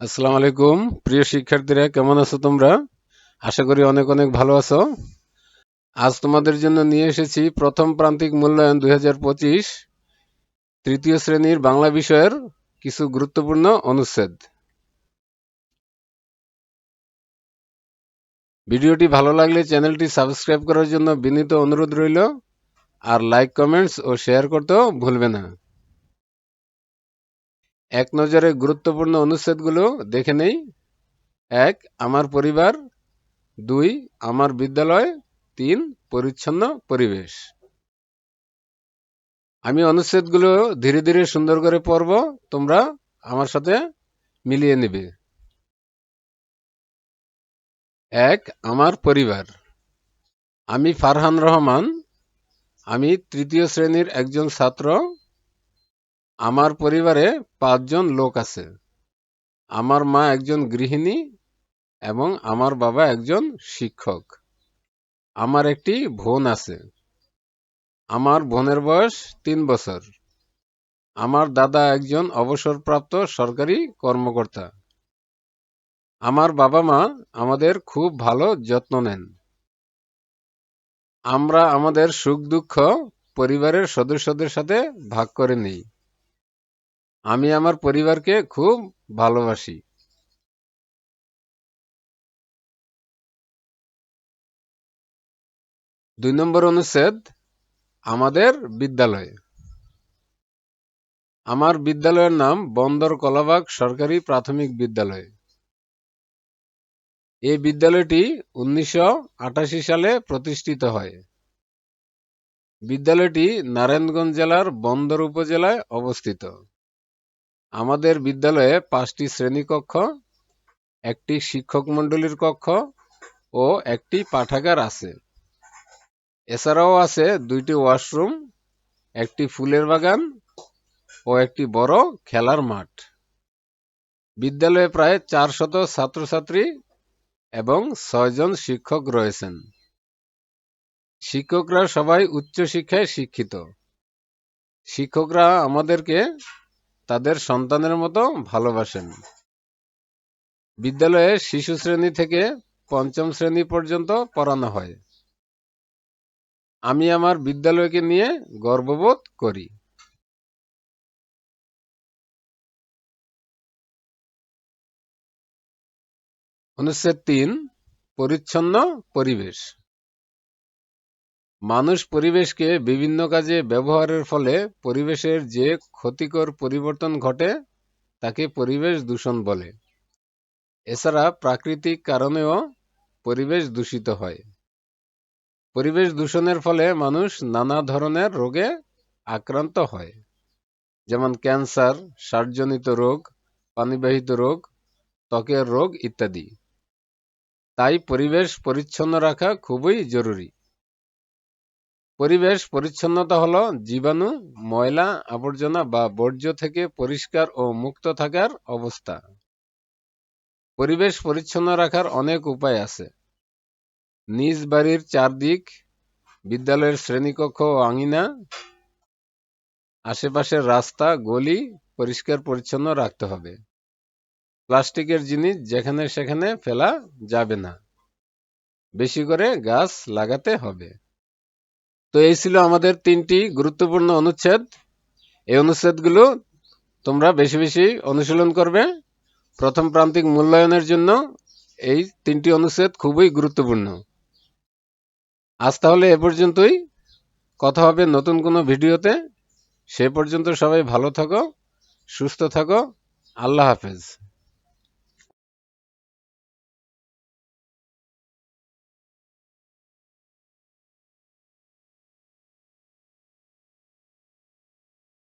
আসসালামু আলাইকুম। প্রিয় শিক্ষার্থীরা, কেমন আছো তোমরা? আশা করি অনেক অনেক ভালো আছো। আজ তোমাদের জন্য নিয়ে এসেছি প্রথম প্রান্তিক মূল্যায়ন দুই হাজার পঁচিশ, তৃতীয় শ্রেণির বাংলা বিষয়ের কিছু গুরুত্বপূর্ণ অনুচ্ছেদ। ভিডিওটি ভালো লাগলে চ্যানেলটি সাবস্ক্রাইব করার জন্য বিনীত অনুরোধ রইল, আর লাইক, কমেন্টস ও শেয়ার করতেও ভুলবে না। এক নজরে গুরুত্বপূর্ণ অনুচ্ছেদগুলো দেখে নেই। এক, আমার পরিবার। দুই, আমার বিদ্যালয়। তিন, পরিচ্ছন্ন পরিবেশ। আমি অনুচ্ছেদগুলো ধীরে ধীরে সুন্দর করে পড়ব। তোমরা আমার সাথে মিলিয়ে নেবে। এক, আমার পরিবার। আমি ফারহান রহমান। আমি তৃতীয় শ্রেণির একজন ছাত্র। আমার পরিবারে পাঁচজন লোক আছে। আমার মা একজন গৃহিণী এবং আমার বাবা একজন শিক্ষক। আমার একটি বোন আছে। আমার বোনের বয়স তিন বছর। আমার দাদা একজন অবসরপ্রাপ্ত সরকারি কর্মকর্তা। আমার বাবা মা আমাদের খুব ভালো যত্ন নেন। আমরা আমাদের সুখ দুঃখ পরিবারের সদস্যদের সাথে ভাগ করে নিই। আমি আমার পরিবারকে খুব ভালোবাসি। দুই নম্বর অনুচ্ছেদ, আমাদের বিদ্যালয়। আমার বিদ্যালয়ের নাম বন্দর কলাবাগ সরকারি প্রাথমিক বিদ্যালয়। এই বিদ্যালয়টি উনিশশো আটাশি সালে প্রতিষ্ঠিত হয়। বিদ্যালয়টি নারায়ণগঞ্জ জেলার বন্দর উপজেলায় অবস্থিত। আমাদের বিদ্যালয়ে পাঁচটি শ্রেণীকক্ষ, একটি শিক্ষক মণ্ডলীর কক্ষ ও একটি পাঠাগার আছে। এছাড়াও আছে দুইটি ওয়াশরুম, একটি ফুলের বাগান ও একটি বড় খেলার মাঠ। বিদ্যালয়ে প্রায় চারশত ছাত্রছাত্রী এবং ছয়জন শিক্ষক রয়েছেন। শিক্ষকরা সবাই উচ্চশিক্ষায় শিক্ষিত। শিক্ষকরা আমাদেরকে তাদের সন্তানের মতো ভালোবাসেন। বিদ্যালয়ে শিশু শ্রেণি থেকে পঞ্চম শ্রেণি পর্যন্ত পড়ানো হয়। আমি আমার বিদ্যালয়কে নিয়ে গর্ববোধ করি। অনুচ্ছেদ তিন, পরিচ্ছন্ন পরিবেশ। মানুষ পরিবেশকে বিভিন্ন কাজে ব্যবহারের ফলে পরিবেশের যে ক্ষতিকর পরিবর্তন ঘটে, তাকে পরিবেশ দূষণ বলে। এছাড়া প্রাকৃতিক কারণেও পরিবেশ দূষিত হয়। পরিবেশ দূষণের ফলে মানুষ নানা ধরনের রোগে আক্রান্ত হয়, যেমন ক্যান্সার, সারজনিত রোগ, পানিবাহিত রোগ, ত্বকের রোগ ইত্যাদি। তাই পরিবেশ পরিচ্ছন্ন রাখা খুবই জরুরি। পরিবেশ পরিচ্ছন্নতা হলো জীবাণু, ময়লা, আবর্জনা বা বর্জ্য থেকে পরিষ্কার ও মুক্ত থাকার অবস্থা। পরিবেশ পরিচ্ছন্ন রাখার অনেক উপায় আছে। নিজ বাড়ির চারদিক, বিদ্যালয়ের শ্রেণীকক্ষ ও আঙিনা, আশেপাশের রাস্তা, গলি পরিষ্কার পরিচ্ছন্ন রাখতে হবে। প্লাস্টিকের জিনিস যেখানে সেখানে ফেলা যাবে না। বেশি করে গাছ লাগাতে হবে। তো এই ছিল আমাদের তিনটি গুরুত্বপূর্ণ অনুচ্ছেদ। এই অনুচ্ছেদগুলো তোমরা বেশি বেশি অনুশীলন করবে। প্রথম প্রান্তিক মূল্যায়নের জন্য এই তিনটি অনুচ্ছেদ খুবই গুরুত্বপূর্ণ। আজ তাহলে এ পর্যন্তই। কথা হবে নতুন কোনো ভিডিওতে। সে পর্যন্ত সবাই ভালো থাকো, সুস্থ থাকো। আল্লাহ হাফেজ।